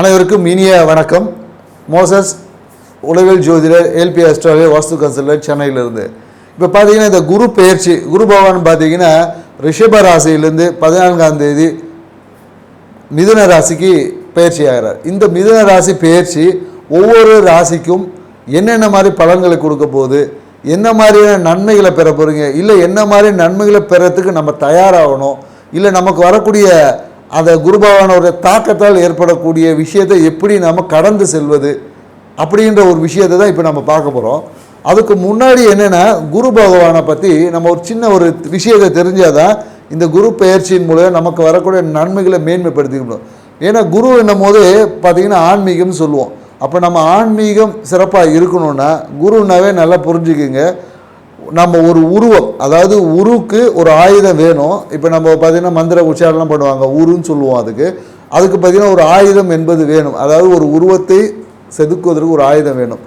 அனைவருக்கும் இனிய வணக்கம். மோசஸ் உளவியல் ஜோதிடர் எல்பி அஸ்ட்ராலியா வாஸ்து கன்சல்டர் சென்னையிலிருந்து. இப்போ பார்த்தீங்கன்னா இந்த குரு பெயர்ச்சி குரு பகவான் பார்த்தீங்கன்னா ரிஷப ராசியிலேருந்து பதினான்காம் தேதி மிதுன ராசிக்கு பயிற்சி ஆகிறார். இந்த மிதுன ராசி பெயர்ச்சி ஒவ்வொரு ராசிக்கும் என்னென்ன மாதிரி பலன்களை கொடுக்க போகுது? என்ன மாதிரியான நன்மைகளை பெற போகிறீங்க இல்லை என்ன மாதிரி நன்மைகளை பெறத்துக்கு நம்ம தயாராகணும்? இல்லை நமக்கு வரக்கூடிய அந்த குருபகவானோட தாக்கத்தால் ஏற்படக்கூடிய விஷயத்தை எப்படி நம்ம கடந்து செல்வது அப்படின்ற ஒரு விஷயத்தை தான் இப்போ நம்ம பார்க்க போகிறோம் அதுக்கு முன்னாடி என்னென்னா குரு பகவானை பற்றி நம்ம ஒரு சின்ன ஒரு விஷயத்தை தெரிஞ்சால் தான் இந்த குரு பயிற்சியின் மூலம் நமக்கு வரக்கூடிய நன்மைகளை மேன்மைப்படுத்திக்க முடியும். ஏன்னா குரு என்னும் போது பார்த்திங்கன்னா ஆன்மீகம்னு சொல்லுவோம். அப்போ நம்ம ஆன்மீகம் சிறப்பாக இருக்கணும்னா குருனாவே நல்லா புரிஞ்சுக்குங்க. நம்ம ஒரு உருவம் அதாவது உருவுக்கு ஒரு ஆயுதம் வேணும். இப்போ நம்ம பார்த்தீங்கன்னா மந்திர உச்சாரணம் பண்ணுவாங்க உருன்னு சொல்லுவோம் அதுக்கு. அதுக்கு பார்த்தீங்கன்னா ஒரு ஆயுதம் என்பது வேணும். அதாவது ஒரு உருவத்தை செதுக்குவதற்கு ஒரு ஆயுதம் வேணும்.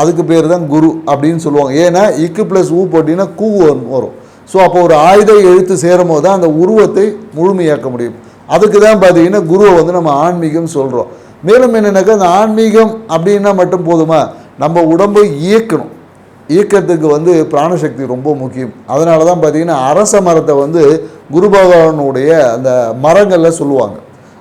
அதுக்கு பேர் தான் குரு அப்படின்னு சொல்லுவாங்க. ஏன்னா இக்கு ப்ளஸ் ஊ போட்டிங்கன்னா கூ வரும். ஸோ அப்போ ஒரு ஆயுத எழுத்து சேரும் போது தான் அந்த உருவத்தை முழுமையாக்க முடியும். அதுக்கு தான் பார்த்தீங்கன்னா குருவை வந்து நம்ம ஆன்மீகம் சொல்கிறோம் மேலும் என்னென்னாக்கா அந்த ஆன்மீகம் அப்படின்னா மட்டும் போதுமா? நம்ம உடம்பை இயக்கணும். இயக்கத்துக்கு வந்து பிராணசக்தி ரொம்ப முக்கியம். அதனால தான் பார்த்தீங்கன்னா அரச மரத்தை வந்து குரு பகவானுடைய அந்த மரங்களில் சொல்லுவாங்க.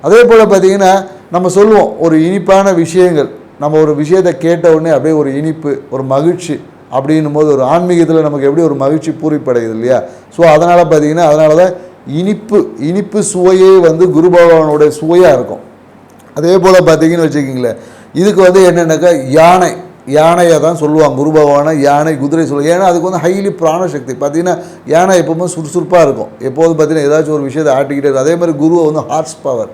அதே போல் பார்த்தீங்கன்னா நம்ம சொல்லுவோம் ஒரு இனிப்பான விஷயங்கள் நம்ம ஒரு விஷயத்தை கேட்ட உடனே அப்படியே ஒரு இனிப்பு ஒரு மகிழ்ச்சி அப்படின்னும் போது ஒரு ஆன்மீகத்தில் நமக்கு எப்படி ஒரு மகிழ்ச்சி பூரிப்படையுது இல்லையா? ஸோ அதனால் பார்த்தீங்கன்னா அதனால தான் இனிப்பு இனிப்பு சுவையே வந்து குரு பகவானுடைய சுவையாக இருக்கும். அதே போல் பார்த்தீங்கன்னு வச்சுக்கிங்களேன் இதுக்கு வந்து என்னென்னாக்கா யானை. யானையை தான் சொல்லுவாங்க. குரு பகவானை யானை குதிரை சொல்லுவாங்க. ஏன்னா அதுக்கு வந்து ஹைலி பிராணசக்தி. பார்த்தீங்கன்னா யானை எப்பவுமே சுறுசுறுப்பாக இருக்கும். எப்போதும் பார்த்தீங்கன்னா ஏதாச்சும் ஒரு விஷயத்தை ஆட்டிக்கிட்டே இருக்கும். அதே மாதிரி குருவை வந்து ஹார்ஸ் பவர்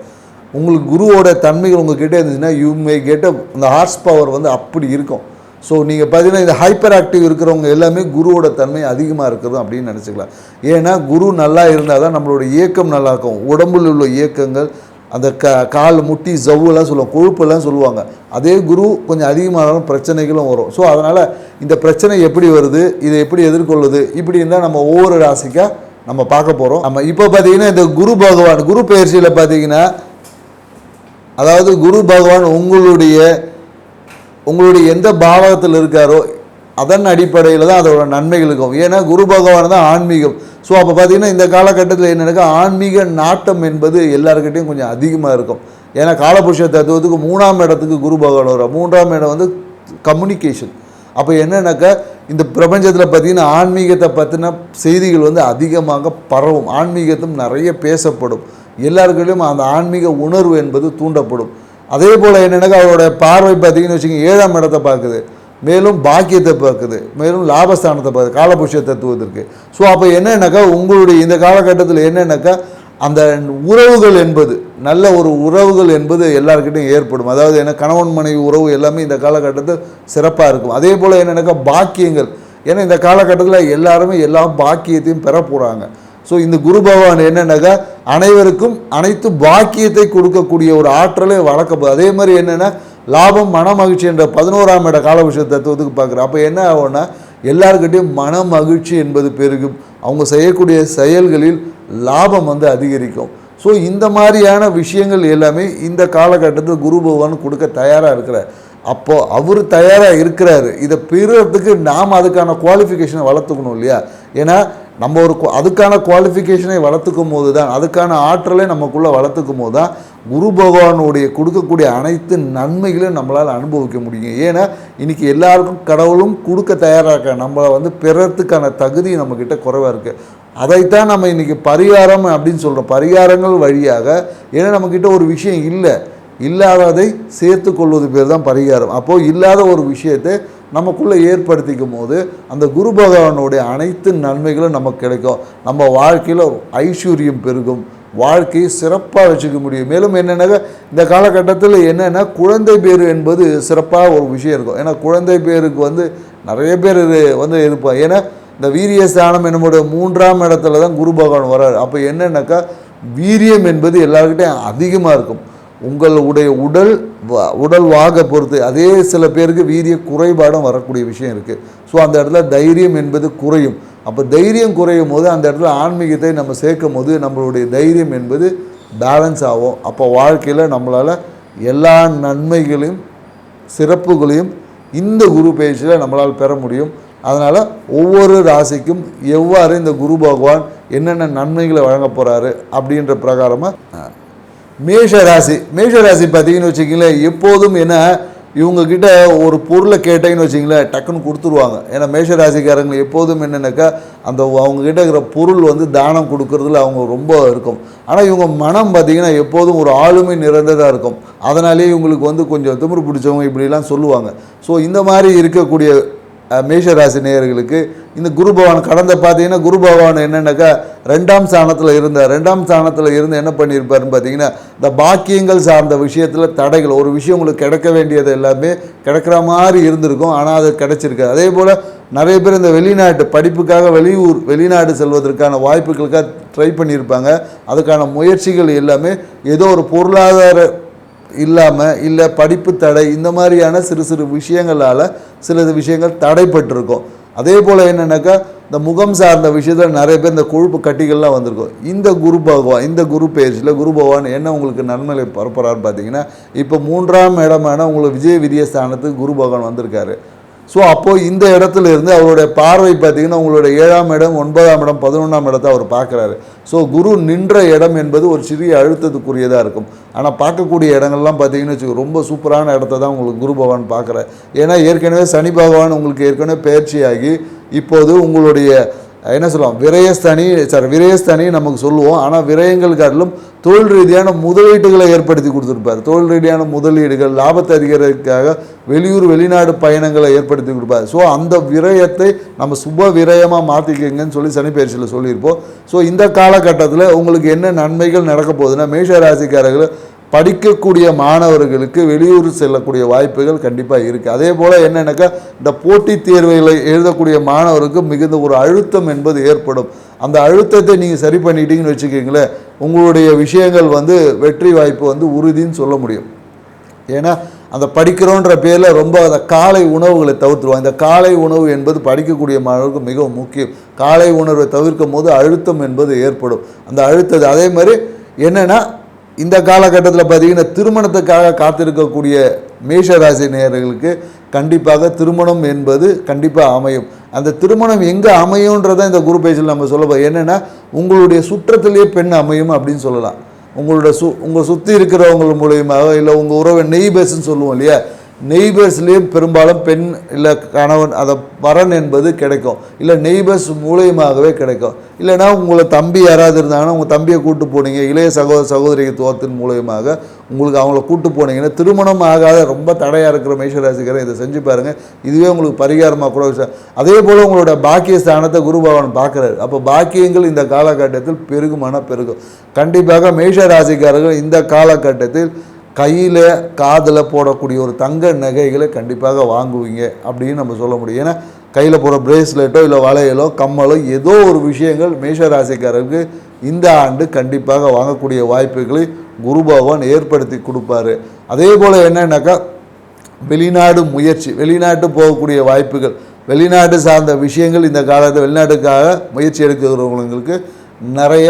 உங்களுக்கு குருவோட தன்மைகள் உங்ககிட்ட இருந்துச்சுன்னா யூ மே கெட் அந்த ஹார்ஸ் பவர் வந்து அப்படி இருக்கும். ஸோ நீங்கள் பார்த்தீங்கன்னா இந்த ஹைப்பர் ஆக்டிவ் இருக்கிறவங்க எல்லாமே குருவோட தன்மை அதிகமாக இருக்கிறது அப்படின்னு நினச்சிக்கலாம். ஏன்னா குரு நல்லா இருந்தால் தான் நம்மளோட இயக்கம் நல்லா இருக்கும். உடம்புல உள்ள இயக்கங்கள் அந்த க கால் முட்டி ஜவ்வுலாம் சொல்லுவாங்க கொழுப்பெல்லாம் சொல்லுவாங்க. அதே குரு கொஞ்சம் அதிகமானாலும் பிரச்சனைகளும் வரும். ஸோ அதனால் இந்த பிரச்சனை எப்படி வருது இதை எப்படி எதிர்கொள்ளுது இப்படி இருந்தால் நம்ம ஒவ்வொரு ராசிக்காக நம்ம பார்க்க போகிறோம் நம்ம இப்போ பார்த்தீங்கன்னா இந்த குரு பகவான் குரு பயிற்சியில் பார்த்தீங்கன்னா அதாவது குரு பகவான் உங்களுடைய உங்களுடைய எந்த பாவகத்தில் இருக்காரோ அதன் அடிப்படையில் தான் அதோட நன்மைகள் இருக்கும். ஏன்னா குரு பகவான் தான் ஆன்மீகம். ஸோ அப்போ பார்த்தீங்கன்னா இந்த காலகட்டத்தில் என்னென்னாக்கா ஆன்மீக நாட்டம் என்பது எல்லாருக்கிட்டையும் கொஞ்சம் அதிகமாக இருக்கும். ஏன்னா காலபுருஷ தத்துவத்துக்கு மூணாம் இடத்துக்கு குரு பகவான் வரும் மூன்றாம் இடம் வந்து கம்யூனிகேஷன் அப்போ என்னென்னாக்கா இந்த பிரபஞ்சத்தில் பார்த்தீங்கன்னா ஆன்மீகத்தை பற்றின செய்திகள் வந்து அதிகமாக பரவும். ஆன்மீகத்தும் நிறைய பேசப்படும். எல்லாருக்கிட்டையும் அந்த ஆன்மீக உணர்வு என்பது தூண்டப்படும். அதே போல் என்னென்னாக்கா அவரோட பார்வை பார்த்தீங்கன்னு வச்சுக்கோங்க ஏழாம் இடத்தை பார்க்குது. மேலும் பாக்கியத்தை பார்க்குது. மேலும் லாபஸ்தானத்தை பார்க்குது. காலபுருஷ தத்துவத்திற்கு. ஸோ அப்போ என்னென்னாக்கா உங்களுடைய இந்த காலகட்டத்தில் என்னென்னாக்கா அந்த உறவுகள் என்பது நல்ல ஒரு உறவுகள் என்பது எல்லாருக்கிட்டையும் ஏற்படும். அதாவது என்ன கணவன் மனைவி உறவு எல்லாமே இந்த காலகட்டத்தில் சிறப்பாக இருக்கும். அதே போல் என்னென்னாக்கா பாக்கியங்கள். ஏன்னா இந்த காலகட்டத்தில் எல்லாருமே எல்லா பாக்கியத்தையும் பெற போகிறாங்க ஸோ இந்த குரு பகவான் என்னன்னாக்கா அனைவருக்கும் அனைத்து பாக்கியத்தை கொடுக்கக்கூடிய ஒரு ஆற்றலை வளர்க்க அதே மாதிரி என்னென்னா லாபம் மன மகிழ்ச்சி என்ற பதினோராம் இட காலபுருஷ தத்துவத்துக்கு பார்க்குறோம். அப்போ என்ன ஆகும்னா எல்லாருக்கிட்டையும் மன மகிழ்ச்சி என்பது பெருகும். அவங்க செய்யக்கூடிய செயல்களில் லாபம் வந்து அதிகரிக்கும். ஸோ இந்த மாதிரியான விஷயங்கள் எல்லாமே இந்த காலகட்டத்தில் குரு பகவான் கொடுக்க தயாராக இருக்கிறார். அப்போது அவர் தயாராக இருக்கிறாரு. இதை பெறுறதுக்கு நாம் அதுக்கான குவாலிஃபிகேஷனை வளர்த்துக்கணும் இல்லையா? ஏன்னா நம்ம ஒரு அதுக்கான குவாலிஃபிகேஷனை வளர்த்துக்கும் போது தான் அதுக்கான ஆற்றலை நமக்குள்ளே வளர்த்துக்கும் போது தான் குரு பகவானுடைய கொடுக்கக்கூடிய அனைத்து நன்மைகளையும் நம்மளால் அனுபவிக்க முடியும். ஏன்னா இன்றைக்கி எல்லாருக்கும் கடவுளும் கொடுக்க தயாராக இருக்க நம்மளை வந்து பெறத்துக்கான தகுதி நம்மக்கிட்ட குறைவாக இருக்குது அதைத்தான் நம்ம இன்றைக்கி பரிகாரம் அப்படின்னு சொல்கிறோம் பரிகாரங்கள் வழியாக ஏன்னா நம்மக்கிட்ட ஒரு விஷயம் இல்லை. இல்லாததை சேர்த்து கொள்வது பேர் தான் பரிகாரம். அப்போது இல்லாத ஒரு விஷயத்தை நமக்குள்ளே ஏற்படுத்திக்கும் போது அந்த குரு பகவானுடைய அனைத்து நன்மைகளும் நமக்கு கிடைக்கும். நம்ம வாழ்க்கையில் ஐஸ்வர்யம் பெருகும். வாழ்க்கையை சிறப்பாக வச்சுக்க முடியும். மேலும் என்னென்னாக்கா இந்த காலகட்டத்தில் என்னென்னா குழந்தை பேர் என்பது சிறப்பாக ஒரு விஷயம் இருக்கும். ஏன்னா குழந்தை பேருக்கு வந்து நிறைய பேர் இது வந்து இருப்பாங்க ஏன்னா இந்த வீரிய ஸ்தானம் என்னுடைய மூன்றாம் இடத்துல தான் குரு பகவான் வர்றார். அப்போ என்னென்னாக்கா வீரியம் என்பது எல்லாருக்கிட்டையும் அதிகமாக இருக்கும். உங்களுடைய உடல் வ- உடல் வாக பொறுத்து அதே சில பேருக்கு வீரிய குறைபாடும் வரக்கூடிய விஷயம் இருக்குது ஸோ அந்த இடத்துல தைரியம் என்பது குறையும். அப்போ தைரியம் குறையும் போது அந்த இடத்துல ஆன்மீகத்தை நம்ம சேர்க்கும் போது நம்மளுடைய தைரியம் என்பது பேலன்ஸ் ஆகும். அப்போ வாழ்க்கையில் நம்மளால் எல்லா நன்மைகளையும் சிறப்புகளையும் இந்த குரு பயிற்சியில் நம்மளால் பெற முடியும். அதனால் ஒவ்வொரு ராசிக்கும் எவ்வாறு இந்த குரு பகவான் என்னென்ன நன்மைகளை வழங்க போகிறாரு அப்படின்ற பிரகாரமாக மேஷ ராசி மேஷ ராசி பார்த்தீங்கன்னு வச்சுக்கிங்களேன் எப்போதும் என்ன இவங்கக்கிட்ட ஒரு பொருளை கேட்டீங்கன்னு வச்சிங்களேன் டக்குன்னு கொடுத்துருவாங்க. ஏன்னா மேஷ ராசிக்காரங்க எப்போதும் என்னென்னாக்கா அந்த அவங்கக்கிட்ட இருக்கிற பொருள் வந்து தானம் கொடுக்கறதுல அவங்க ரொம்ப இருக்கும். ஆனால் இவங்க மனம் பார்த்தீங்கன்னா எப்போதும் ஒரு ஆளுமை நிறைந்ததாக இருக்கும். அதனாலேயே இவங்களுக்கு வந்து கொஞ்சம் திமிரு பிடிச்சவங்க இப்படிலாம் சொல்லுவாங்க. ஸோ இந்த மாதிரி இருக்கக்கூடிய மேஷராசி நேயர்களுக்கு இந்த குரு பகவான் கடந்த பார்த்தீங்கன்னா குரு பகவான் என்னென்னாக்கா ரெண்டாம் ஸ்தானத்தில் இருந்த ரெண்டாம் ஸ்தானத்தில் இருந்து என்ன பண்ணியிருப்பாருன்னு பார்த்தீங்கன்னா இந்த பாக்கியங்கள் சார்ந்த விஷயத்தில் தடைகள் ஒரு விஷயம் உங்களுக்கு கிடைக்க வேண்டியது எல்லாமே கிடைக்கிற மாதிரி இருந்திருக்கும். ஆனால் அது கிடைச்சிருக்கு அதே போல் நிறைய பேர் இந்த வெளிநாட்டு படிப்புக்காக வெளியூர் வெளிநாடு செல்வதற்கான வாய்ப்புகளுக்காக ட்ரை பண்ணியிருப்பாங்க. அதுக்கான முயற்சிகள் எல்லாமே ஏதோ ஒரு பொருளாதார இல்லாமல் இல்லை படிப்பு தடை இந்த மாதிரியான சிறு சிறு விஷயங்களால் சில விஷயங்கள் தடைப்பட்டிருக்கும். அதே போல் என்னென்னாக்கா இந்த முகம் சார்ந்த விஷயத்தில் நிறைய பேர் இந்த கொழுப்பு கட்டிகள்லாம் வந்திருக்கும். இந்த குரு பகவான் இந்த குரு பேஜில் குரு பகவான் என்ன உங்களுக்கு நன்மையை பரப்புறான்னு பார்த்தீங்கன்னா இப்போ மூன்றாம் இடமான உங்களுக்கு விஜய விரிய ஸ்தானத்துக்கு குரு பகவான் வந்திருக்காரு. ஸோ அப்போது இந்த இடத்துல இருந்து அவருடைய பார்வை பார்த்தீங்கன்னா உங்களுடைய ஏழாம் இடம் ஒன்பதாம் இடம் பதினொன்றாம் இடத்தை அவர் பார்க்குறாரு. ஸோ குரு நின்ற இடம் என்பது ஒரு சிறிய அழுத்தத்துக்குரியதாக இருக்கும். ஆனால் பார்க்கக்கூடிய இடங்கள்லாம் பார்த்தீங்கன்னு வச்சுக்கோ ரொம்ப சூப்பரான இடத்த தான் உங்களுக்கு குரு பகவான் பார்க்குறாரு. ஏன்னா ஏற்கனவே சனி பகவான் உங்களுக்கு ஏற்கனவே பயிற்சியாகி இப்போது உங்களுடைய என்ன சொல்லுவோம் விரயஸ்தனி சாரி விரயஸ்தனி நமக்கு சொல்லுவோம். ஆனால் விரயங்கள் காட்டிலும் தொழில் ரீதியான முதலீட்டுகளை ஏற்படுத்தி கொடுத்துருப்பார். தொழில் ரீதியான முதலீடுகள் லாபத்தை அதிகரிக்கிறதுக்காக வெளியூர் வெளிநாடு பயணங்களை ஏற்படுத்தி கொடுப்பார். ஸோ அந்த விரயத்தை நம்ம சுப விரயமாக மாற்றிக்கங்கன்னு சொல்லி சனிப்பயிற்சியில் சொல்லியிருப்போம். ஸோ இந்த காலகட்டத்தில் உங்களுக்கு என்ன நன்மைகள் நடக்க போகுதுன்னா மேஷ ராசிக்காரர்கள் படிக்கக்கூடிய மாணவர்களுக்கு வெளியூர் செல்லக்கூடிய வாய்ப்புகள் கண்டிப்பாக இருக்குது அதே போல் என்னென்னாக்கா இந்த போட்டித் தேர்வுகளை எழுதக்கூடிய மாணவருக்கு மிகுந்த ஒரு அழுத்தம் என்பது ஏற்படும். அந்த அழுத்தத்தை நீங்கள் சரி பண்ணிட்டீங்கன்னு வச்சுக்கிங்களேன் உங்களுடைய விஷயங்கள் வந்து வெற்றி வாய்ப்பு வந்து உறுதின்னு சொல்ல முடியும். ஏன்னா அந்த படிக்கிறோன்ற பேரில் ரொம்ப அந்த காலை உணவுகளை தவிர்த்துருவாங்க. இந்த காலை உணவு என்பது படிக்கக்கூடிய மாணவருக்கு மிகவும் முக்கியம். காலை உணர்வை தவிர்க்கும் போது அழுத்தம் என்பது ஏற்படும். அந்த அழுத்தது அதே மாதிரி என்னென்னா இந்த காலகட்டத்தில் பார்த்தீங்கன்னா திருமணத்துக்காக காத்திருக்கக்கூடிய மேஷ ராசி நேயர்களுக்கு கண்டிப்பாக திருமணம் என்பது கண்டிப்பாக அமையும். அந்த திருமணம் எங்கே அமையும்ன்றதை இந்த குரு பேஜில் நம்ம சொல்லப்போம் என்னென்னா உங்களுடைய சுற்றத்திலேயே பெண் அமையும் அப்படின்னு சொல்லலாம். உங்களோட சு உங்கள் சுற்றி இருக்கிறவங்க மூலியமாக இல்லை உங்கள் உறவு நெய்பர்ஸ்ன்னு சொல்லுவோம் இல்லையா? நெய்பர்ஸ்லேயும் பெரும்பாலும் பெண் இல்லை கணவன் அதை வரன் என்பது கிடைக்கும். இல்லை நெய்பர்ஸ் மூலியமாகவே கிடைக்கும். இல்லைன்னா உங்களை தம்பி யாராவது இருந்தாங்கன்னா உங்கள் தம்பியை கூட்டு போனீங்க இளைய சகோதர சகோதரித்துவத்தின் மூலியமாக உங்களுக்கு அவங்கள கூட்டு போனீங்கன்னா திருமணம் ஆகாத ரொம்ப தடையாக இருக்கிற மேஷராசிக்காரன் இதை செஞ்சு பாருங்கள் இதுவே உங்களுக்கு பரிகாரமாக கூட விஷயம் அதே போல் உங்களோட பாக்கிய ஸ்தானத்தை குரு பகவான் பார்க்குறாரு. அப்போ பாக்கியங்கள் இந்த காலகட்டத்தில் பெருகுமான பெருகும். கண்டிப்பாக மேஷ ராசிக்காரர்கள் இந்த காலகட்டத்தில் கையில் காதில் போடக்கூடிய ஒரு தங்க நகைகளை கண்டிப்பாக வாங்குவீங்க அப்படின்னு நம்ம சொல்ல முடியும். ஏன்னா கையில் போகிற பிரேஸ்லெட்டோ இல்லை வளையலோ கம்மலோ ஏதோ ஒரு விஷயங்கள் மேஷராசிக்காரருக்கு இந்த ஆண்டு கண்டிப்பாக வாங்கக்கூடிய வாய்ப்புகளை குரு பகவான் ஏற்படுத்தி கொடுப்பாரு. அதே போல் என்னன்னாக்கா வெளிநாடு முயற்சி வெளிநாட்டு போகக்கூடிய வாய்ப்புகள் வெளிநாடு சார்ந்த விஷயங்கள் இந்த காலத்தில் வெளிநாட்டுக்காக முயற்சி எடுக்கிறவங்களுக்கு நிறைய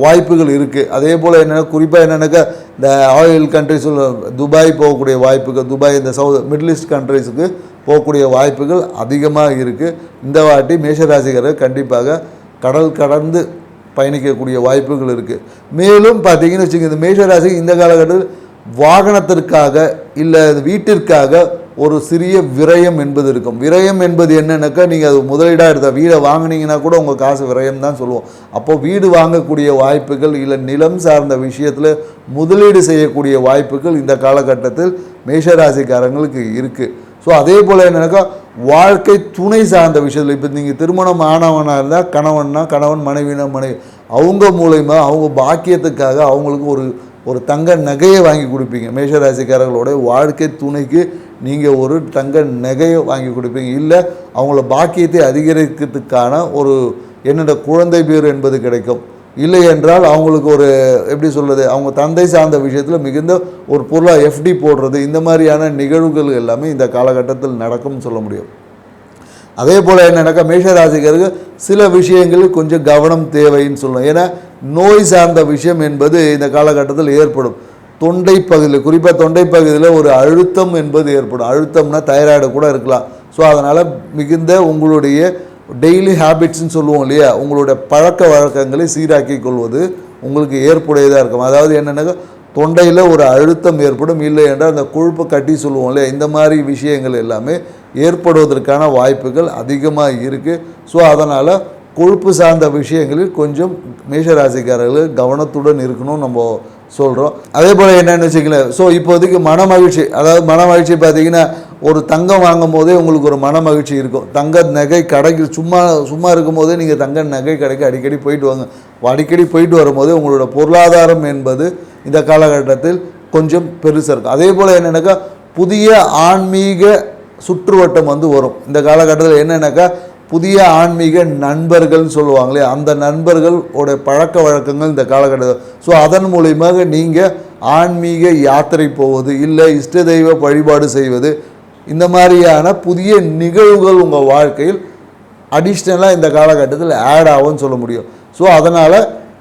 வாய்ப்புகள் இருக்குது அதே போல் என்னென்னா குறிப்பாக என்னென்னாக்கா இந்த ஆயில் கண்ட்ரிஸ் துபாய் போகக்கூடிய வாய்ப்புகள் துபாய் இந்த சவுத் மிடில் ஈஸ்ட் கண்ட்ரிஸுக்கு போகக்கூடிய வாய்ப்புகள் அதிகமாக இருக்குது இந்த வாட்டி மேஷராசிகரை கண்டிப்பாக கடல் கடந்து பயணிக்கக்கூடிய வாய்ப்புகள் இருக்குது மேலும் பார்த்தீங்கன்னு வச்சுக்கோங்க இந்த மேஷராசி இந்த காலகட்டத்தில் வாகனத்திற்காக இல்லை வீட்டிற்காக ஒரு சிறிய விரயம் என்பது இருக்கும். விரயம் என்பது என்னென்னாக்கா நீங்கள் அது முதலீடாக இருந்தால் வீடை வாங்கினீங்கன்னா கூட உங்கள் காசு விரயம் தான் சொல்லுவோம். அப்போ வீடு வாங்கக்கூடிய வாய்ப்புகள் இல்லை நிலம் சார்ந்த விஷயத்தில் முதலீடு செய்யக்கூடிய வாய்ப்புகள் இந்த காலகட்டத்தில் மேஷராசிக்காரங்களுக்கு இருக்குது ஸோ அதே போல் என்னென்னாக்கா வாழ்க்கை துணை சார்ந்த விஷயத்தில் இப்போ நீங்கள் திருமணம் ஆனவனாக இருந்தால் கணவன்னா கணவன் மனைவினா மனைவி அவங்க மூலயமா அவங்க பாக்கியத்துக்காக அவங்களுக்கு ஒரு ஒரு தங்க நகையை வாங்கி கொடுப்பீங்க. மேஷராசிக்காரர்களோட வாழ்க்கை துணைக்கு நீங்கள் ஒரு தங்க நகையை வாங்கி கொடுப்பீங்க. இல்லை அவங்கள பாக்கியத்தை அதிகரிக்கிறதுக்கான ஒரு என்னோட குழந்தை பேர் என்பது கிடைக்கும். இல்லை என்றால் அவங்களுக்கு ஒரு எப்படி சொல்கிறது அவங்க தந்தை சார்ந்த விஷயத்தில் மிகுந்த ஒரு பொருளாக எஃப்டி போடுறது இந்த மாதிரியான நிகழ்வுகள் எல்லாமே இந்த காலகட்டத்தில் நடக்கும்னு சொல்ல முடியும். அதே போல் என்னன்னாக்கா மேஷராசிக்கருக்கு சில விஷயங்களில் கொஞ்சம் கவனம் தேவைன்னு சொல்லணும். ஏன்னா நோய் சார்ந்த விஷயம் என்பது இந்த காலகட்டத்தில் ஏற்படும். தொண்டை பகுதியில் குறிப்பாக தொண்டை பகுதியில் ஒரு அழுத்தம் என்பது ஏற்படும். அழுத்தம்னா தைராய்டு கூட இருக்கலாம். ஸோ அதனால் மிகுந்த உங்களுடைய டெய்லி ஹேபிட்ஸ்ன்னு சொல்லுவோம் இல்லையா? உங்களுடைய பழக்க வழக்கங்களை சீராக்கி கொள்வது உங்களுக்கு ஏற்புடையதாக இருக்கும். அதாவது என்னென்னாக்கா தொண்டையில் ஒரு அழுத்தம் ஏற்படும். இல்லை என்றால் அந்த கொழுப்பு கட்டி சொல்லுவோம் இல்லையா? இந்த மாதிரி விஷயங்கள் எல்லாமே ஏற்படுவதற்கான வாய்ப்புகள் அதிகமாக இருக்குது ஸோ அதனால் கொழுப்பு சார்ந்த விஷயங்களில் கொஞ்சம் மேஷராசிக்காரர்கள் கவனத்துடன் இருக்கணும் நம்ம சொல்கிறோம் அதே போல் என்னென்னு வச்சுக்கல ஸோ இப்போதைக்கு மன மகிழ்ச்சி அதாவது மன மகிழ்ச்சி பார்த்தீங்கன்னா ஒரு தங்கம் வாங்கும் போதே உங்களுக்கு ஒரு மன மகிழ்ச்சி இருக்கும். தங்க நகை கடைக்கு சும்மா சும்மா இருக்கும் போதே நீங்கள் தங்க நகை கடைக்கு அடிக்கடி போயிட்டு வாங்க. அடிக்கடி போயிட்டு வரும்போது உங்களோட பொருளாதாரம் என்பது இந்த காலகட்டத்தில் கொஞ்சம் பெருசாக இருக்கும். அதே போல் என்னென்னாக்கா புதிய ஆன்மீக சுற்றுவட்டம் வந்து வரும். இந்த காலகட்டத்தில் என்னென்னாக்கா புதிய ஆன்மீக நண்பர்கள்னு சொல்லுவாங்களே அந்த நண்பர்களோட பழக்க வழக்கங்கள் இந்த காலகட்டத்தில். ஸோ அதன் மூலியமாக நீங்கள் ஆன்மீக யாத்திரை போவது இல்லை இஷ்ட தெய்வ வழிபாடு செய்வது இந்த மாதிரியான புதிய நிகழ்வுகள் உங்கள் வாழ்க்கையில் அடிஷ்னலாக இந்த காலகட்டத்தில் ஆட் ஆகும்னு சொல்ல முடியும். ஸோ அதனால்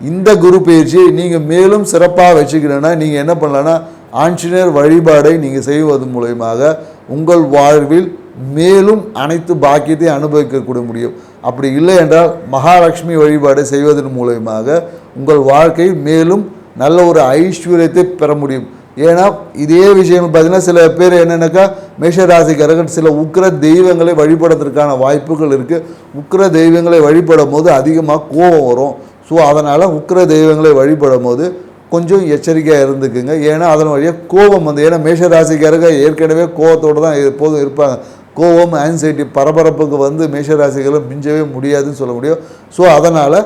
இந்த குரு பயிற்சியை நீங்கள் மேலும் சிறப்பாக வச்சுக்கணுன்னா நீங்கள் என்ன பண்ணலான்னா ஆஞ்சநேயர் வழிபாடை நீங்கள் செய்வது மூலயமாக உங்கள் வாழ்வில் மேலும் அனைத்து பாக்கியத்தையும் அனுபவிக்கக்கூட முடியும். அப்படி இல்லை என்றால் மகாலட்சுமி வழிபாடு செய்வதன் மூலயமாக உங்கள் வாழ்க்கை மேலும் நல்ல ஒரு ஐஸ்வர்யத்தை பெற முடியும். ஏன்னா இதே விஷயம் பார்த்தீங்கன்னா சில பேர் என்னென்னாக்கா மேஷராசிக்காரர்கள் சில உக்கிர தெய்வங்களை வழிபடுறதுக்கான வாய்ப்புகள் இருக்குது உக்கிர தெய்வங்களை வழிபடும் போது அதிகமாக கோபம் வரும். ஸோ அதனால் உக்கிர தெய்வங்களை வழிபடும் போது கொஞ்சம் எச்சரிக்கையாக இருந்துக்குங்க. ஏன்னா அதன் வழியாக கோபம் வந்து ஏன்னா மேஷராசிக்காரங்க ஏற்கனவே கோபத்தோடு தான் எப்போதும் இருப்பாங்க. கோபம் ஆன்சைட்டி பரபரப்புக்கு வந்து மேஷராசிகளை மிஞ்சவே முடியாதுன்னு சொல்ல முடியும். ஸோ அதனால்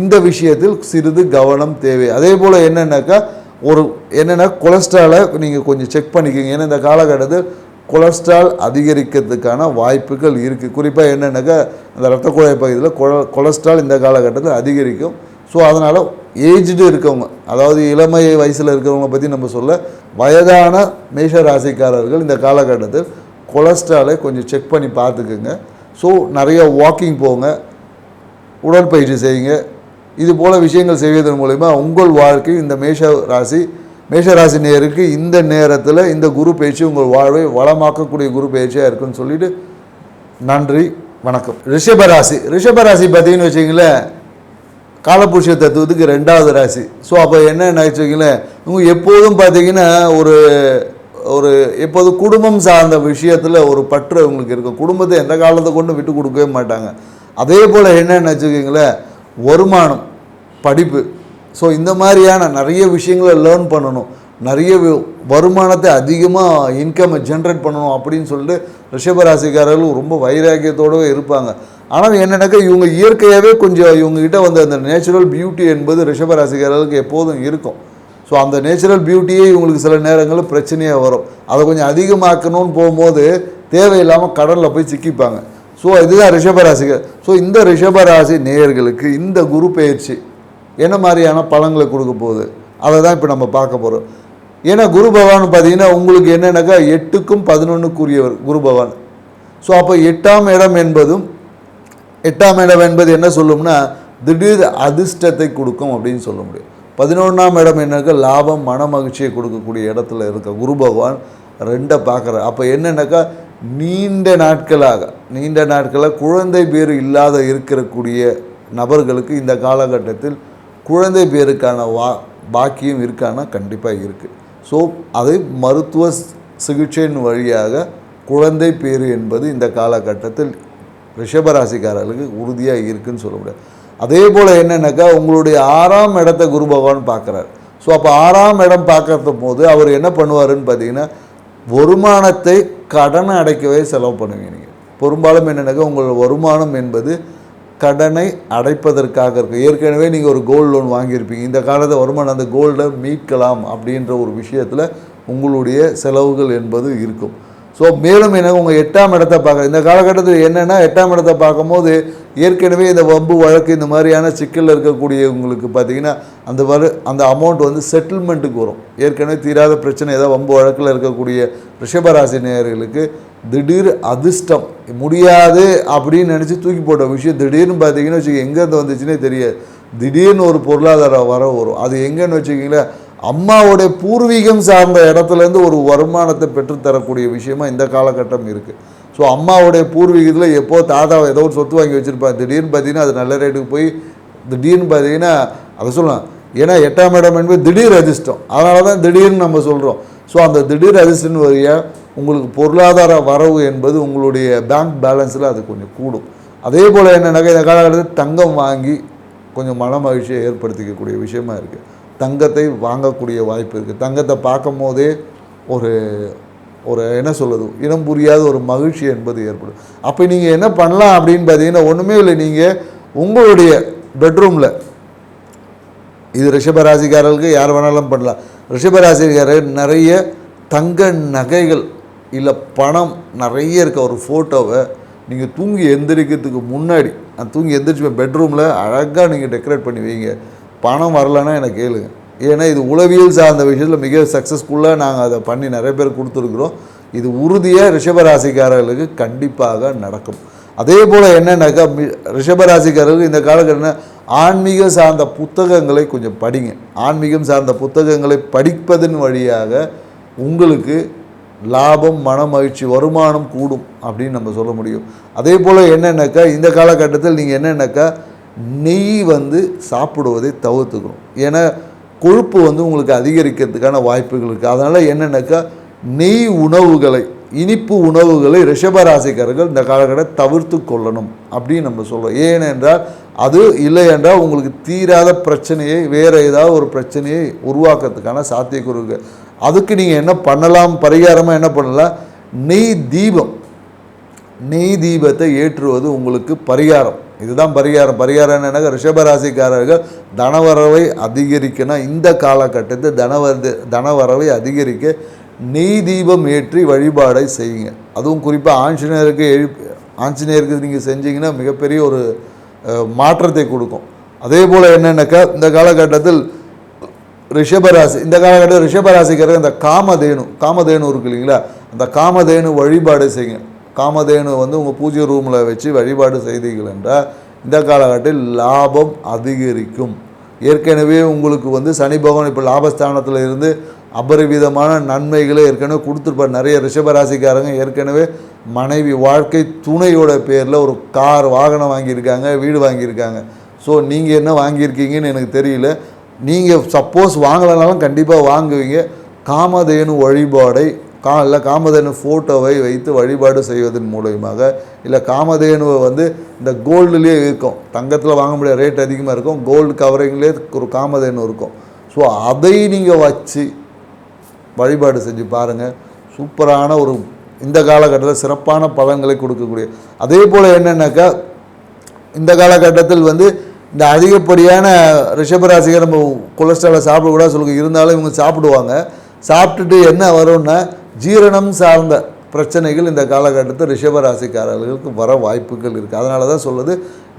இந்த விஷயத்தில் சிறிது கவனம் தேவை. அதே போல் என்னென்னாக்கா ஒரு என்னென்னா கொலஸ்ட்ராலை நீங்கள் கொஞ்சம் செக் பண்ணிக்கோங்க. ஏன்னா இந்த காலகட்டத்தில் கொலஸ்ட்ரால் அதிகரிக்கிறதுக்கான வாய்ப்புகள் இருக்குது குறிப்பாக என்னென்னாக்கா அந்த ரத்த குழாய் பகுதியில் கொல கொலஸ்ட்ரால் இந்த காலகட்டத்தில் அதிகரிக்கும். ஸோ அதனால் ஏஜ்டு இருக்கவங்க அதாவது இளமை வயசில் இருக்கிறவங்க பற்றி நம்ம சொல்ல வயதான மேஷ ராசிக்காரர்கள் இந்த காலகட்டத்தில் கொலஸ்ட்ராலை கொஞ்சம் செக் பண்ணி பார்த்துக்குங்க. ஸோ நிறைய வாக்கிங் போங்க உடற்பயிற்சி செய்யுங்க. இது போல விஷயங்கள் செய்வதன் மூலயமா உங்கள் வாழ்க்கை இந்த மேஷ ராசி மேஷ ராசி நேருக்கு இந்த நேரத்தில் இந்த குரு பயிற்சி உங்கள் வாழ்வை வளமாக்கக்கூடிய குரு பயிற்சியாக இருக்குன்னு சொல்லிட்டு நன்றி வணக்கம். ரிஷபராசி ரிஷபராசி பார்த்தீங்கன்னு வச்சிங்களேன் காலபுருஷ தத்துவத்துக்கு ரெண்டாவது ராசி. ஸோ அப்போ என்ன வச்சுக்கங்களேன் இவங்க எப்போதும் பார்த்தீங்கன்னா ஒரு ஒரு எப்போதும் குடும்பம் சார்ந்த விஷயத்தில் ஒரு பற்று அவங்களுக்கு இருக்கும். குடும்பத்தை எந்த காலத்தை கொண்டு விட்டு கொடுக்கவே மாட்டாங்க. அதே போல் என்னென்னு வச்சுக்கிங்களேன் வருமானம் படிப்பு. ஸோ இந்த மாதிரியான நிறைய விஷயங்களை லேர்ன் பண்ணணும். நிறைய வருமானத்தை அதிகமாக இன்கம்மை ஜென்ரேட் பண்ணணும் அப்படின்னு சொல்லிட்டு ரிஷபராசிக்காரர்கள் ரொம்ப வைராக்கியத்தோடவே இருப்பாங்க. ஆனால் என்னென்னாக்கா இவங்க இயற்கையாகவே கொஞ்சம் இவங்ககிட்ட வந்து அந்த நேச்சுரல் பியூட்டி என்பது ரிஷபராசிக்காரர்களுக்கு எப்போதும் இருக்கும். ஸோ அந்த நேச்சுரல் பியூட்டியே இவங்களுக்கு சில நேரங்களில் பிரச்சனையாக வரும். அதை கொஞ்சம் அதிகமாக்கணும்னு போகும்போது தேவையில்லாமல் கடலில் போய் சிக்கிப்பாங்க. ஸோ இதுதான் ரிஷபராசிகள் ஸோ இந்த ரிஷபராசி நேயர்களுக்கு இந்த குரு பயிற்சி என்ன மாதிரியான பலன்களை கொடுக்க போகுது? அதை தான் இப்போ நம்ம பார்க்க போகிறோம் ஏன்னா குரு பகவான் பார்த்தீங்கன்னா உங்களுக்கு என்னென்னாக்கா எட்டுக்கும் பதினொன்றுக்குரியவர் குரு பகவான். ஸோ அப்போ எட்டாம் இடம் என்பதும் எட்டாம் இடம் என்பது என்ன சொல்லும்னா திடீர் அதிர்ஷ்டத்தை கொடுக்கும் அப்படின்னு சொல்ல முடியும். பதினொன்றாம் இடம் என்னக்கா லாபம் மன மகிழ்ச்சியை கொடுக்கக்கூடிய இடத்துல இருக்க குரு பகவான் ரெண்டை பார்க்குற அப்போ என்னென்னாக்கா நீண்ட நாட்களாக நீண்ட நாட்களாக குழந்தை பேர் இல்லாத இருக்கக்கூடிய நபர்களுக்கு இந்த காலகட்டத்தில் குழந்தை பேருக்கான வா பாக்கியம் இருக்கானா? கண்டிப்பாக இருக்குது ஸோ அதை மருத்துவ சிகிச்சையின் வழியாக குழந்தை பேர் என்பது இந்த காலகட்டத்தில் ரிஷபராசிக்காரர்களுக்கு உறுதியாக இருக்குன்னு சொல்ல முடியாது. அதே போல் என்னென்னாக்கா உங்களுடைய ஆறாம் இடத்த குரு பகவான் பார்க்குறாரு. ஸோ அப்போ ஆறாம் இடம் பார்க்கறது போது அவர் என்ன பண்ணுவாருன்னு பார்த்தீங்கன்னா வருமானத்தை கடனை அடைக்கவே செலவு பண்ணுவீங்க நீங்கள் பெரும்பாலும் என்னென்னாக்கா உங்களோட வருமானம் என்பது கடனை அடைப்பதற்காக இருக்கும் ஏற்கனவே நீங்கள் ஒரு கோல்டு லோன் வாங்கியிருப்பீங்க. இந்த காலத்தை வருமானம் அந்த கோல்டை மீட்கலாம் அப்படின்ற ஒரு விஷயத்தில் உங்களுடைய செலவுகள் என்பது இருக்கும். ஸோ மேலும் எனக்கு உங்கள் எட்டாம் இடத்தை பார்க்குற இந்த காலகட்டத்தில் என்னென்னா எட்டாம் இடத்தை பார்க்கும்போது ஏற்கனவே இந்த வம்பு வழக்கு இந்த மாதிரியான சிக்கலில் இருக்கக்கூடியவங்களுக்கு பார்த்தீங்கன்னா அந்த வரு அந்த அமௌண்ட் வந்து செட்டில்மெண்ட்டுக்கு வரும். ஏற்கனவே தீராத பிரச்சனை ஏதாவது வம்பு வழக்கில் இருக்கக்கூடிய ரிஷபராசி நேயர்களுக்கு திடீர் அதிர்ஷ்டம். முடியாது அப்படின்னு நினச்சி தூக்கி போட்ட விஷயம் திடீர்னு பார்த்தீங்கன்னா வச்சுக்க எங்கேருந்து வந்துச்சுன்னே தெரியாது. திடீர்னு ஒரு பொருளாதார வர வரும். அது எங்கேன்னு வச்சுக்கிங்களேன் அம்மாவுடைய பூர்வீகம் சார்ந்த இடத்துலேருந்து ஒரு வருமானத்தை பெற்றுத்தரக்கூடிய விஷயமா இந்த காலகட்டம் இருக்குது ஸோ அம்மாவுடைய பூர்வீகத்தில் எப்போ தாத்தா ஏதோ ஒரு சொத்து வாங்கி வச்சுருப்பாங்க திடீர்னு பார்த்தீங்கன்னா அது நல்ல ரேட்டுக்கு போய் திடீர்னு பார்த்தீங்கன்னா அதை சொல்லலாம். ஏன்னா எட்டாம் இடம் என்பது திடீர் அதிர்ஷ்டம். அதனால தான் திடீர்னு நம்ம சொல்கிறோம் ஸோ அந்த திடீர் அதிர்ஷ்டம் வழியாக உங்களுக்கு பொருளாதார வரவு என்பது உங்களுடைய பேங்க் பேலன்ஸில் அது கொஞ்சம் கூடும். அதே போல் என்னென்னாக்கா இந்த காலகட்டத்தில் தங்கம் வாங்கி கொஞ்சம் மன மகிழ்ச்சியை ஏற்படுத்திக்கக்கூடிய விஷயமா இருக்குது தங்கத்தை வாங்கக்கூடிய வாய்ப்பு இருக்குது தங்கத்தை பார்க்கும் போதே ஒரு ஒரு என்ன சொல்லுது இனம் புரியாத ஒரு மகிழ்ச்சி என்பது ஏற்படும். அப்போ நீங்கள் என்ன பண்ணலாம் அப்படின்னு பார்த்தீங்கன்னா ஒன்றுமே இல்லை. நீங்கள் உங்களுடைய பெட்ரூமில் இது ரிஷபராசிக்காரர்களுக்கு யார் வேணாலும் பண்ணலாம். ரிஷபராசிக்காரர் நிறைய தங்க நகைகள் இல்லை பணம் நிறைய இருக்க ஒரு ஃபோட்டோவை நீங்கள் தூங்கி எந்திரிக்கிறதுக்கு முன்னாடி நான் தூங்கி எந்திரிச்சு பெட்ரூமில் அழகாக நீங்கள் டெக்கரேட் பண்ணி வைங்க. பணம் வரலன்னா எனக்கு கேளுங்க ஏன்னா இது உளவியல் சார்ந்த விஷயத்தில் மிக சக்ஸஸ்ஃபுல்லாக நாங்கள் அதை பண்ணி நிறைய பேர் கொடுத்துருக்குறோம். இது உறுதியாக ரிஷபராசிக்காரர்களுக்கு கண்டிப்பாக நடக்கும். அதே போல் என்னென்னாக்கா மி- ரிஷபராசிக்காரர்கள் இந்த காலகட்டம் ஆன்மீக சார்ந்த புத்தகங்களை கொஞ்சம் படிங்க. ஆன்மீகம் சார்ந்த புத்தகங்களை படிப்பதன் வழியாக உங்களுக்கு லாபம் மன மகிழ்ச்சி வருமானம் கூடும் அப்படின்னு நம்ம சொல்ல முடியும். அதே போல் என்னென்னாக்கா இந்த காலகட்டத்தில் நீங்கள் என்னென்னாக்கா நெய் வந்து சாப்பிடுவதை தவிர்த்துக்கணும். ஏன்னா கொழுப்பு வந்து உங்களுக்கு அதிகரிக்கிறதுக்கான வாய்ப்புகள் இருக்குது அதனால் என்னென்னாக்கா நெய் உணவுகளை இனிப்பு உணவுகளை ரிஷபராசிக்காரர்கள் இந்த காலகட்ட தவிர்த்து கொள்ளணும் அப்படின்னு நம்ம சொல்கிறோம் ஏனென்றால் அது இல்லை என்றால் உங்களுக்கு தீராத பிரச்சனையை வேறு ஏதாவது ஒரு பிரச்சனையை உருவாக்குறதுக்கான சாத்தியக்கூறு அதுக்கு நீங்கள் என்ன பண்ணலாம்? பரிகாரமாக என்ன பண்ணலாம்? நெய் தீபம். நெய் தீபத்தை ஏற்றுவது உங்களுக்கு பரிகாரம். இதுதான் பரிகாரம். பரிகாரம் என்னன்னா ரிஷபராசிக்காரர்கள் தனவரவை அதிகரிக்கணும். இந்த காலகட்டத்தில் தனவரது தனவரவை அதிகரிக்க நெய் தீபம் ஏற்றி வழிபாடை செய்யுங்க. அதுவும் குறிப்பாக ஆஞ்சநேயருக்கு எழு ஆஞ்சநேயருக்கு நீங்கள் செஞ்சீங்கன்னா மிகப்பெரிய ஒரு மாற்றத்தை கொடுக்கும். அதே போல் என்னென்னாக்கா இந்த காலகட்டத்தில் ரிஷபராசி இந்த காலகட்டத்தில் ரிஷபராசிக்காரர் இந்த காமதேனு காமதேனு இருக்கு இல்லைங்களா? அந்த காமதேனு வழிபாடு செய்யுங்க. காமதேனு வந்து உங்கள் பூஜை ரூமில் வச்சு வழிபாடு செய்தீர்கள் என்றால் இந்த காலகட்டத்தில் லாபம் அதிகரிக்கும். ஏற்கனவே உங்களுக்கு வந்து சனி பகவான் இப்போ லாபஸ்தானத்தில் இருந்து அபரிவிதமான நன்மைகளை ஏற்கனவே கொடுத்துருப்பார். நிறைய ரிஷபராசிக்காரங்க ஏற்கனவே மனைவி வாழ்க்கை துணையோட பேரில் ஒரு கார் வாகனம் வாங்கியிருக்காங்க வீடு வாங்கியிருக்காங்க. ஸோ நீங்கள் என்ன வாங்கியிருக்கீங்கன்னு எனக்கு தெரியல. நீங்கள் சப்போஸ் வாங்கலைனாலும் கண்டிப்பாக வாங்குவீங்க. காமதேனு வழிபாடை கா இல்லை காமதேனு ஃபோட்டோவை வைத்து வழிபாடு செய்வதன் மூலயமாக இல்லை காமதேனுவை வந்து இந்த கோல்டுலேயே இருக்கும். தங்கத்தில் வாங்க முடியாத ரேட் அதிகமாக இருக்கும். கோல்டு கவரிங்லேயே ஒரு காமதேனு இருக்கும். ஸோ அதை நீங்கள் வச்சு வழிபாடு செஞ்சு பாருங்கள் சூப்பரான ஒரு இந்த காலகட்டத்தில் சிறப்பான பலன்களை கொடுக்கக்கூடிய. அதே போல் என்னென்னாக்கா இந்த காலகட்டத்தில் வந்து இந்த அதிகப்படியான ரிஷபராசிகர் நம்ம கொலஸ்ட்ராலை சாப்பிடக்கூடாது சொல்லுங்க இருந்தாலும் இவங்க சாப்பிடுவாங்க. சாப்பிட்டுட்டு என்ன வரும்னா ஜீரணம் சார்ந்த பிரச்சனைகள் இந்த காலகட்டத்தில் ரிஷபராசிக்காரர்களுக்கு வர வாய்ப்புகள் இருக்குது அதனால தான் சொல்லுது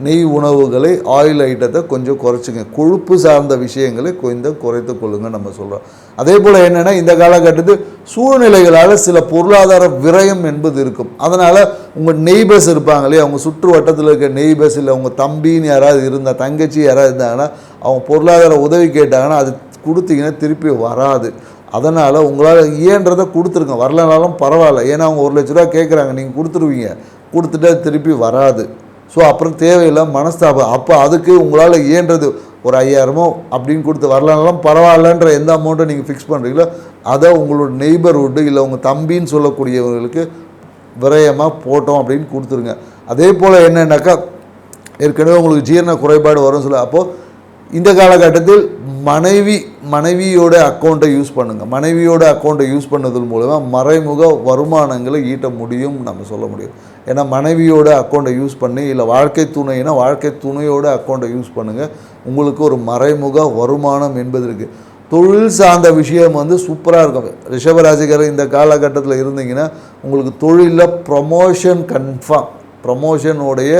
நெய் உணவுகளை ஆயில் ஐட்டத்தை கொஞ்சம் குறைச்சிங்க. கொழுப்பு சார்ந்த விஷயங்களை கொஞ்சம் குறைத்து கொள்ளுங்க நம்ம சொல்கிறோம் அதே போல் என்னென்னா இந்த காலகட்டத்தில் சூழ்நிலைகளால் சில பொருளாதார விரயம் என்பது இருக்கும். அதனால் உங்கள் நெய்பர்ஸ் இருப்பாங்க இல்லையா அவங்க சுற்று வட்டத்தில் இருக்க நெய்பர்ஸ் இல்லை உங்கள் தம்பின்னு யாராவது இருந்தால் தங்கச்சி யாராவது இருந்தாங்கன்னா அவங்க பொருளாதார உதவி கேட்டாங்கன்னா அது கொடுத்தீங்கன்னா திருப்பி வராது. அதனால் உங்களால் ஏன்றதை கொடுத்துருங்க. வரலனாலும் பரவாயில்ல. ஏன்னா அவங்க ஒரு லட்ச ரூபா கேட்குறாங்க நீங்கள் கொடுத்துருவீங்க. கொடுத்துட்டா திருப்பி வராது. ஸோ அப்புறம் தேவையில்லை மனஸ்தாபம். அப்போ அதுக்கு உங்களால் ஏன்றது ஒரு ஐயாயிரமோ அப்படின்னு கொடுத்து வரலனாலும் பரவாயில்லன்ற எந்த அமௌண்ட்டை நீங்கள் ஃபிக்ஸ் பண்ணுறீங்களோ அதை உங்களோட நெய்பர்ஹுட்டு இல்லை உங்கள் தம்பின்னு சொல்லக்கூடியவர்களுக்கு விரயமாக போட்டோம் அப்படின்னு கொடுத்துருங்க. அதே போல் என்னென்னாக்கா ஏற்கனவே உங்களுக்கு ஜீரண குறைபாடு வரும்னு சொல்ல அப்போது இந்த காலகட்டத்தில் மனைவி மனைவியோட அக்கௌண்ட்டை யூஸ் பண்ணுங்கள் மனைவியோட அக்கௌண்ட்டை யூஸ் பண்ணதன் மூலமாக மறைமுக வருமானங்களை ஈட்ட முடியும் நம்ம சொல்ல முடியும். ஏன்னா மனைவியோட அக்கௌண்ட்டை யூஸ் பண்ணி இல்லை வாழ்க்கை துணைனா வாழ்க்கை துணையோட அக்கௌண்ட்டை யூஸ் பண்ணுங்கள் உங்களுக்கு ஒரு மறைமுக வருமானம் என்பது இருக்குது தொழில் சார்ந்த விஷயம் வந்து சூப்பராக இருக்கும். ரிஷபராசிக்காரர் இந்த காலகட்டத்தில் இருந்தீங்கன்னா உங்களுக்கு தொழிலில் ப்ரமோஷன் கன்ஃபார்ம் ப்ரமோஷனுடைய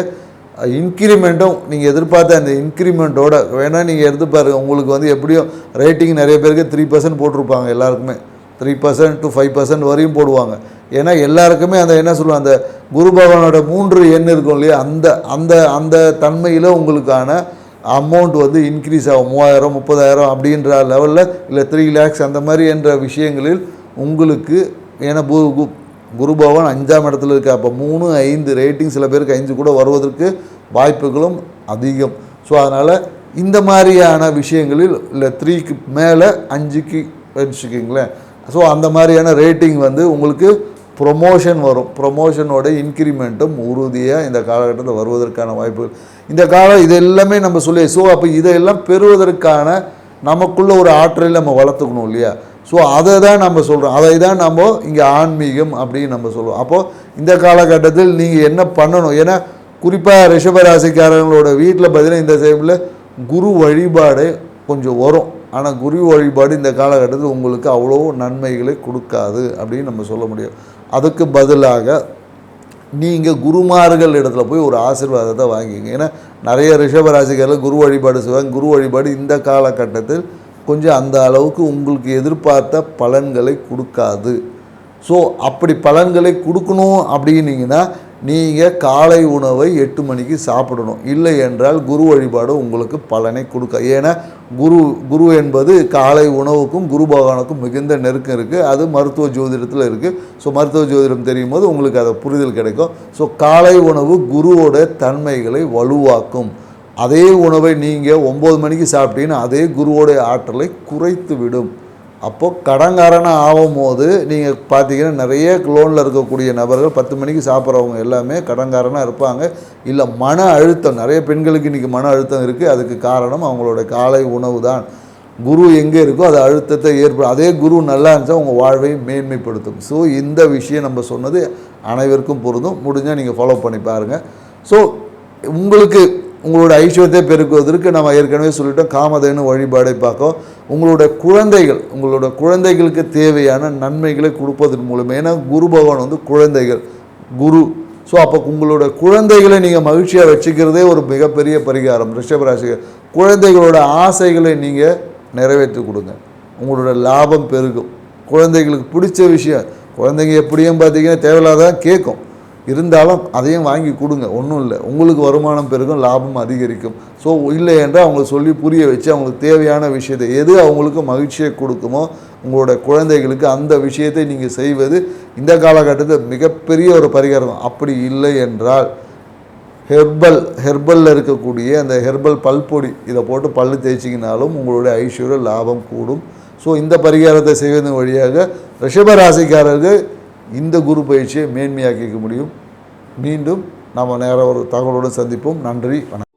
இன்க்ரிமெண்ட்டும் நீங்கள் எதிர்பார்த்த அந்த இன்க்ரிமெண்ட்டோட வேணால் நீங்கள் எடுத்து பாருங்கள் உங்களுக்கு வந்து எப்படியும் ரேட்டிங் நிறைய பேருக்கு த்ரீ பர்சன்ட் போட்டிருப்பாங்க எல்லாருக்குமே. Three percent to five percent வரையும் போடுவாங்க. ஏன்னா எல்லாருக்குமே அந்த என்ன சொல்லுவாங்க அந்த குரு பகவானோட மூன்று எண் இருக்கும் இல்லையா? அந்த அந்த அந்த தன்மையில் உங்களுக்கான அமௌண்ட் வந்து இன்க்ரீஸ் ஆகும். மூவாயிரம் முப்பதாயிரம் அப்படின்ற லெவலில் இல்லை த்ரீ லேக்ஸ் அந்த மாதிரி என்ற விஷயங்களில் உங்களுக்கு ஏன்னா கு- குரு பகவான் அஞ்சாம் இடத்துல இருக்கு? அப்போ மூணு ஐந்து ரேட்டிங் சில பேருக்கு ஐந்து கூட வருவதற்கு வாய்ப்புகளும் அதிகம். ஸோ அதனால் இந்த மாதிரியான விஷயங்களில் இல்லை த்ரீக்கு மேலே அஞ்சுக்கு வச்சுக்கிங்களேன். ஸோ அந்த மாதிரியான ரேட்டிங் வந்து உங்களுக்கு ப்ரொமோஷன் வரும். ப்ரொமோஷனோட இன்க்ரிமெண்ட்டும் உறுதியாக இந்த காலகட்டத்தில் வருவதற்கான வாய்ப்புகள். இந்த காலம் இது எல்லாமே நம்ம சொல்லி ஸோ அப்போ இதையெல்லாம் பெறுவதற்கான நமக்குள்ள ஒரு ஆற்றலை நம்ம வளர்த்துக்கணும் இல்லையா? ஸோ அதை தான் நம்ம சொல்கிறோம் அதை தான் நம்ம இங்கே ஆன்மீகம் அப்படின்னு நம்ம சொல்லுவோம் அப்போது இந்த காலகட்டத்தில் நீங்கள் என்ன பண்ணணும்? ஏன்னா குறிப்பாக ரிஷபராசிக்காரங்களோட வீட்டில் பார்த்தீங்கன்னா இந்த டைமில் குரு வழிபாடு கொஞ்சம் வரும். ஆனால் குரு வழிபாடு இந்த காலகட்டத்தில் உங்களுக்கு அவ்வளோ நன்மைகளை கொடுக்காது அப்படின்னு நம்ம சொல்ல முடியும். அதுக்கு பதிலாக நீங்கள் குருமார்கள் இடத்துல போய் ஒரு ஆசீர்வாதத்தை வாங்கிங்க ஏன்னா நிறைய ரிஷபராசிக்காரர்கள் குரு வழிபாடு செய்வாங்க. குரு வழிபாடு இந்த காலகட்டத்தில் கொஞ்சம் அந்த அளவுக்கு உங்களுக்கு எதிர்பார்த்த பலன்களை கொடுக்காது. ஸோ அப்படி பலன்களை கொடுக்கணும் அப்படின்னீங்கன்னா நீங்கள் காலை உணவை எட்டு மணிக்கு சாப்பிடணும். இல்லை என்றால் குரு வழிபாடு உங்களுக்கு பலனை கொடுக்க ஏன்னா குரு குரு என்பது காலை உணவுக்கும் குரு பகவானுக்கும் மிகுந்த நெருக்கம் இருக்குது அது மருத்துவ ஜோதிடத்தில் இருக்குது ஸோ மருத்துவ ஜோதிடம் தெரியும் போது உங்களுக்கு அதை புரிதல் கிடைக்கும். ஸோ காலை உணவு குருவோட தன்மைகளை வலுவாக்கும். அதே உணவை நீங்கள் ஒம்பது மணிக்கு சாப்பிட்டீங்கன்னா அதே குருவோடைய ஆற்றலை குறைத்து விடும். அப்போது கடன்காரனாக ஆகும் போது நீங்கள் பார்த்தீங்கன்னா நிறைய லோனில் இருக்கக்கூடிய நபர்கள் பத்து மணிக்கு சாப்பிட்றவங்க எல்லாமே கடன்காரனாக இருப்பாங்க. இல்லை மன அழுத்தம் நிறைய பெண்களுக்கு இன்றைக்கி மன அழுத்தம் இருக்குது அதுக்கு காரணம் அவங்களோட காலை உணவு தான். குரு எங்கே இருக்கோ அது அழுத்தத்தை ஏற்படும் அதே குரு நல்லா இருந்துச்சா உங்கள் வாழ்வை மேன்மைப்படுத்தும். ஸோ இந்த விஷயம் நம்ம சொன்னது அனைவருக்கும் பொருந்தும். முடிஞ்சால் நீங்கள் ஃபாலோ பண்ணி பாருங்கள் ஸோ உங்களுக்கு உங்களோட ஐஸ்வர்யத்தை பெருக்குவதற்கு நம்ம ஏற்கனவே சொல்லிட்டோம் காமதேனு வழிபாடை பார்க்கும் உங்களோட குழந்தைகள் உங்களோட குழந்தைகளுக்கு தேவையான நன்மைகளை கொடுப்பதன் மூலம் ஏன்னா குரு பகவான் வந்து குழந்தைகள் குரு. ஸோ அப்போ உங்களோட குழந்தைகளை நீங்கள் மகிழ்ச்சியாக வச்சுக்கிறதே ஒரு மிகப்பெரிய பரிகாரம் ரிஷபராசிகள் குழந்தைகளோட ஆசைகளை நீங்கள் நிறைவேற்றி கொடுங்க. உங்களோட லாபம் பெருகும். குழந்தைகளுக்கு பிடிச்ச விஷயம் குழந்தைங்க எப்படியும் பார்த்தீங்கன்னா தேவையில்லாதான் கேட்கும். இருந்தாலும் அதையும் வாங்கி கொடுங்க. ஒன்றும் இல்லை. உங்களுக்கு வருமானம் பெருகும் லாபம் அதிகரிக்கும். ஸோ இல்லை என்றால் அவங்களை சொல்லி புரிய வச்சு அவங்களுக்கு தேவையான விஷயத்தை எது அவங்களுக்கு மகிழ்ச்சியை கொடுக்குமோ உங்களோட குழந்தைகளுக்கு அந்த விஷயத்தை நீங்கள் செய்வது இந்த காலகட்டத்தில் மிகப்பெரிய ஒரு பரிகாரம் அப்படி இல்லை என்றால் ஹெர்பல் ஹெர்பலில் இருக்கக்கூடிய அந்த ஹெர்பல் பல்பொடி இதை போட்டு பல் தேய்ச்சிங்கனாலும் உங்களுடைய ஐஸ்வர்ய லாபம் கூடும். ஸோ இந்த பரிகாரத்தை செய்வதன் வழியாக ரிஷபராசிக்காரர்கள் இந்த குரு பயிற்சியை மேன்மையாக்கிக்க முடியும். மீண்டும் நம்ம நேர ஒரு தகவலோடு சந்திப்போம். நன்றி வணக்கம்.